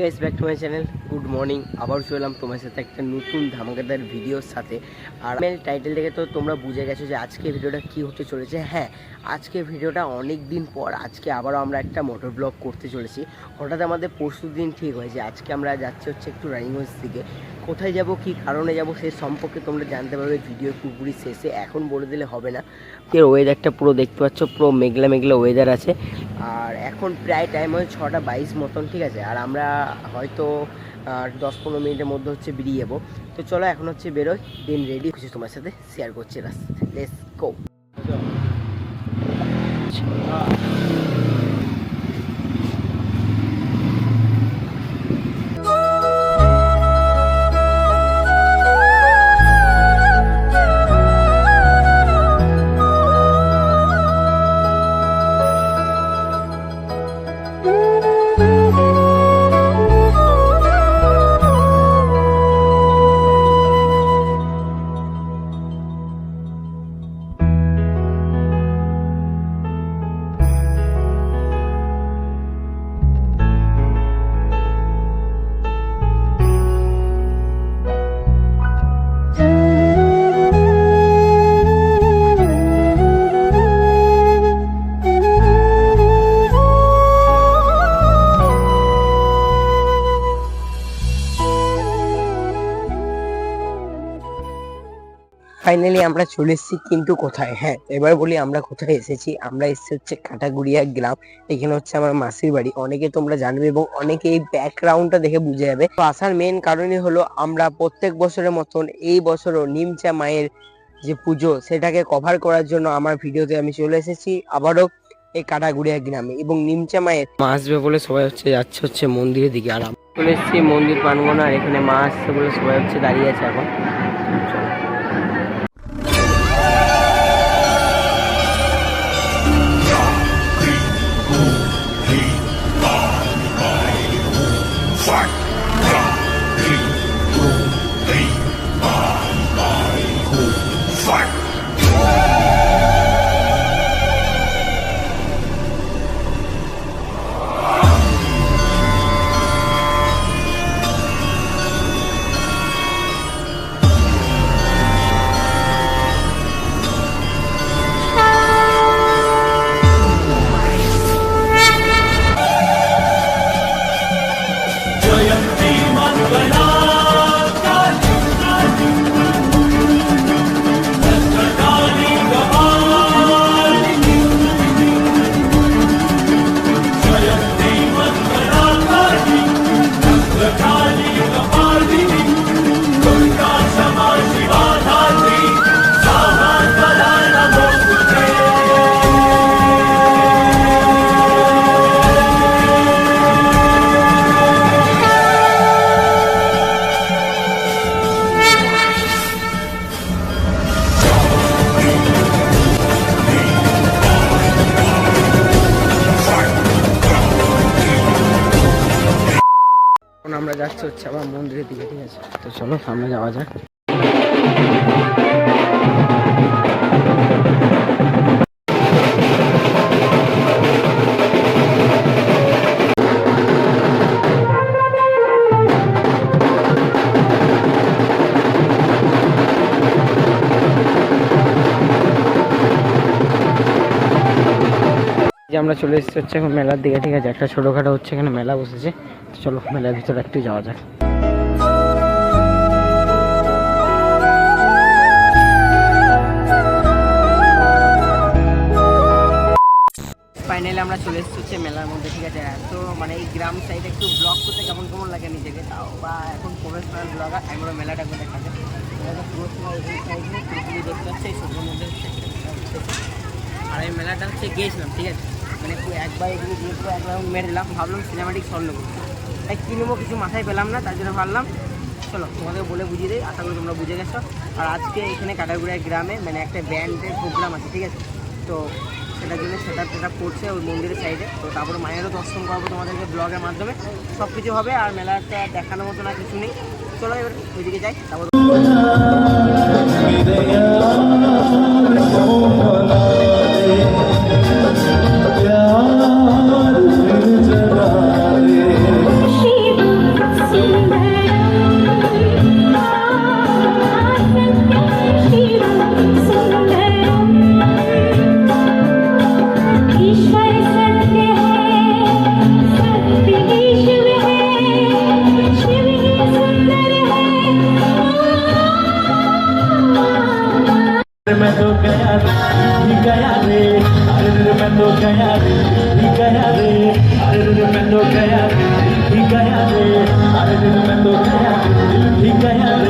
Guys back to my channel good morning আবার চলাম তোমার সাথে একটা নতুন ধামাকাদার ভিডিওর সাথে। আর টাইটেল দেখে তো তোমরা বুঝে গেছো যে আজকে ভিডিওটা কি হতে চলেছে। হ্যাঁ আজকে ভিডিওটা অনেক দিন পর আজকে আবারও আমরা একটা মোটর ব্লগ করতে চলেছি। হঠাৎ আমাদের পরশু দিন ঠিক হয়েছে। আজকে আমরা যাচ্ছি হচ্ছে একটু রানিগঞ্জ দিকে। কোথায় যাব, কি কারণে যাব, সে সম্পর্কে তোমরা জানতে পারবে ভিডিও পুরোপুরি শেষে। এখন বলে দিলে হবে না। এর ওয়েদারটা পুরো দেখতে পাচ্ছ, পুরো মেঘলা মেঘলা ওয়েদার আছে। আর এখন প্রায় টাইম হয় ছটা বাইশ মতন, ঠিক আছে? আর আমরা হয়তো আর দশ পনেরো মিনিটের মধ্যে হচ্ছে বেরিয়ে যাব। তো চলো এখন হচ্ছে বেরোয় দিন রেডি কিছু তোমার সাথে শেয়ার করছি। রাস্তা লেস গো ফাইনালি আমরা চলে এসেছি কিন্তু কোথায়? হ্যাঁ এবার বলি আমরা কোথায় এসেছি। আমরা এসেছি হচ্ছে কাটাগুড়িয়া গ্রাম। এখানে হচ্ছে আমার মাসির বাড়ি। অনেকে তোমরা জানবে এবং অনেকে এই ব্যাকগ্রাউন্ডটা দেখে বুঝে যাবে। তো আসার মেন কারণই হলো আমরা প্রত্যেক বছরের মতন এই বছরও নিমচা মায়ের যে পুজো সেটাকে কভার করার জন্য আমার ভিডিওতে আমি চলে এসেছি। আবারও এই কাটাগুড়িয়া গ্রামে এবং নিমচা মায়ের মা আসবে বলে সবাই হচ্ছে যাচ্ছে হচ্ছে মন্দিরের দিকে। আর চলে এসেছি মন্দির পানগোনা আর এখানে মা আসছে বলে সবাই হচ্ছে দাঁড়িয়ে আছে এখন। চলো, সামনে যাওয়া যাক। যে আমরা চলে এসেছি হচ্ছে এখন মেলার দিকে, ঠিক আছে? একটা ছোটোখাটো হচ্ছে এখানে মেলা বসেছে। চলো, মেলার ভিতরে একটু যাওয়া যাক। ফাইনালি আমরা চলে এসেছি হচ্ছে মেলার মধ্যে, ঠিক আছে? তো মানে এই গ্রাম সাইডে একটু ব্লগ করতে কেমন কেমন লাগে নিজেকে? তাও বা এখন প্রফেশনাল ব্লগার আমরা মেলাটা করে দেখা যায় মেলাটা পুরো সময় এই সাইডে পুরোপুরি দেখতে এই মধ্যে আর এই মেলাটা হচ্ছে গিয়েছিলাম, ঠিক আছে? মানে একবার এদিকে গিয়ে পুরো একবার মেরে দিলাম, ভাবলাম সিনেমাটিক স্বর্ণ তাই কিনবো কিছু মাথায় পেলাম না, তার জন্য ভাবলাম, চলো তোমাদের বলে বুঝিয়ে দিই, আশা করি তোমরা বুঝে গেছো। আর আজকে এখানে কাটাগুড়িয়া গ্রামে মানে একটা ব্যান্ডের প্রোগ্রাম আছে, ঠিক আছে? তো সেটার জন্য সেটা সেটা করছে ওই মন্দিরের সাইডে তো তারপরে মায়েরও দর্শন করব তোমাদেরকে ব্লগের মাধ্যমে। সব কিছু হবে আর মেলাটা দেখানোর মতো না, কিছু নেই। চলো এবার ওইদিকে যাই, তারপর गया रे ही गया रे अरे रे मैं तो गया रे ही गया रे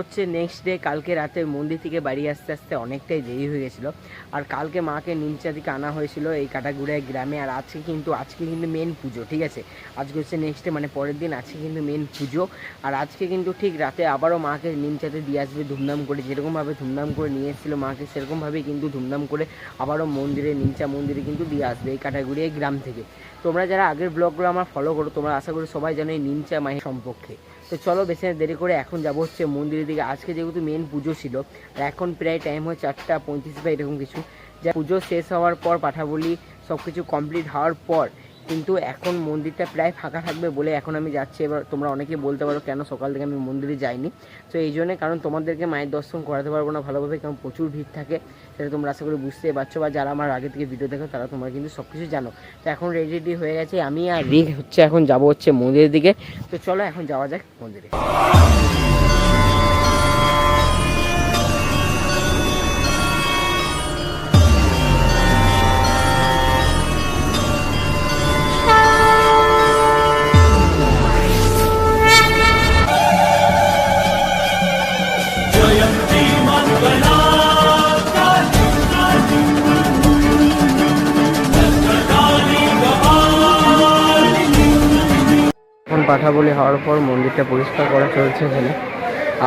হচ্ছে নেক্সট ডে কালকে রাতে মন্দির থেকে বাড়ি আসতে আসতে অনেকটাই দেরি হয়ে গেছিল। আর কালকে মাকে নিমচা থেকে আনা হয়েছিল এই কাটাগুড়ায় গ্রামে। আর আজকে কিন্তু আজকে কিন্তু মেন পুজো, ঠিক আছে? আজকে হচ্ছে নেক্সট ডে মানে পরের দিন আজকে কিন্তু মেন পুজো। আর আজকে কিন্তু ঠিক রাতে আবারও মাকে নিমচাতে দিয়ে আসবে, ধুমধাম করে, যেরকমভাবে ধুমধাম করে নিয়ে এসেছিল মাকে, সেরকমভাবেই কিন্তু ধুমধাম করে আবারও মন্দিরে, নিমচা মন্দিরে কিন্তু দিয়ে আসবে এই কাটাগুড়িয়া গ্রাম থেকে। তোমরা যারা আগের ব্লগগুলো আমার ফলো করো, তোমরা আশা করি সবাই জানো এই নিমচা মায়ের সম্পর্কে। তো চলো বেশি দেরি করে এখন যাব হচ্ছে মন্দিরের দিকে। আজকে যেহেতু মেন পুজো ছিল, আর এখন প্রায় টাইম হয় চারটা পঁয়ত্রিশ বা এরকম কিছু। যা পুজো শেষ হওয়ার পর পাঠাবলি সব কিছু কমপ্লিট হওয়ার পর কিন্তু এখন মন্দিরটা প্রায় ফাঁকা থাকবে বলে এখন আমি যাচ্ছি। এবার তোমরা অনেকে বলতে পারো কেন সকাল থেকে আমি মন্দিরে যাইনি। তো এই জন্যে কারণ তোমাদেরকে মায়ের দর্শন করাতে পারব না ভালোভাবে, কারণ প্রচুর ভিড় থাকে। সেটা তোমরা আশা করি বুঝতে পারছ বা যারা আমার আগে থেকে ভিডিও দেখো তারা তোমরা কিন্তু সব কিছু জানো। তো এখন রেডি হয়ে গেছে। আমি আর রিক হচ্ছে এখন যাব হচ্ছে মন্দিরের দিকে। তো চলো এখন যাওয়া যাক মন্দিরে। পাঠাবলি হওয়ার পর মন্দিরটা পরিষ্কার করা চলছে এখানে।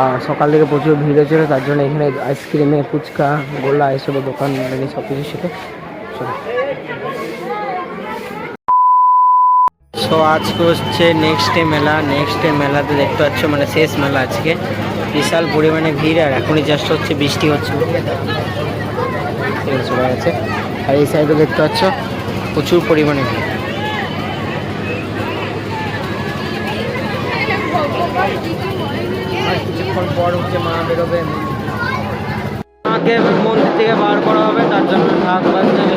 আর সকাল থেকে প্রচুর ভিড় হয়েছিল তার জন্য এখানে আইসক্রিমে ফুচকা গোল্লা এসবের দোকান মানে সব কিছু ছিল সো আজকে হচ্ছে নেক্সট ডে মেলা। নেক্সট ডে মেলাতে দেখতে পাচ্ছ মানে শেষ মেলা আজকে। বিশাল পরিমাণে ভিড় আর এখনই জাস্ট হচ্ছে বৃষ্টি হচ্ছে। আছে, আর এই সাইডে দেখতে পাচ্ছ প্রচুর পরিমাণে ভিড়। কিছুক্ষণ পর হচ্ছে মা বেরোবে। মাকে মন্দির থেকে বার করা হবে, তার জন্য ঢাক বাজছে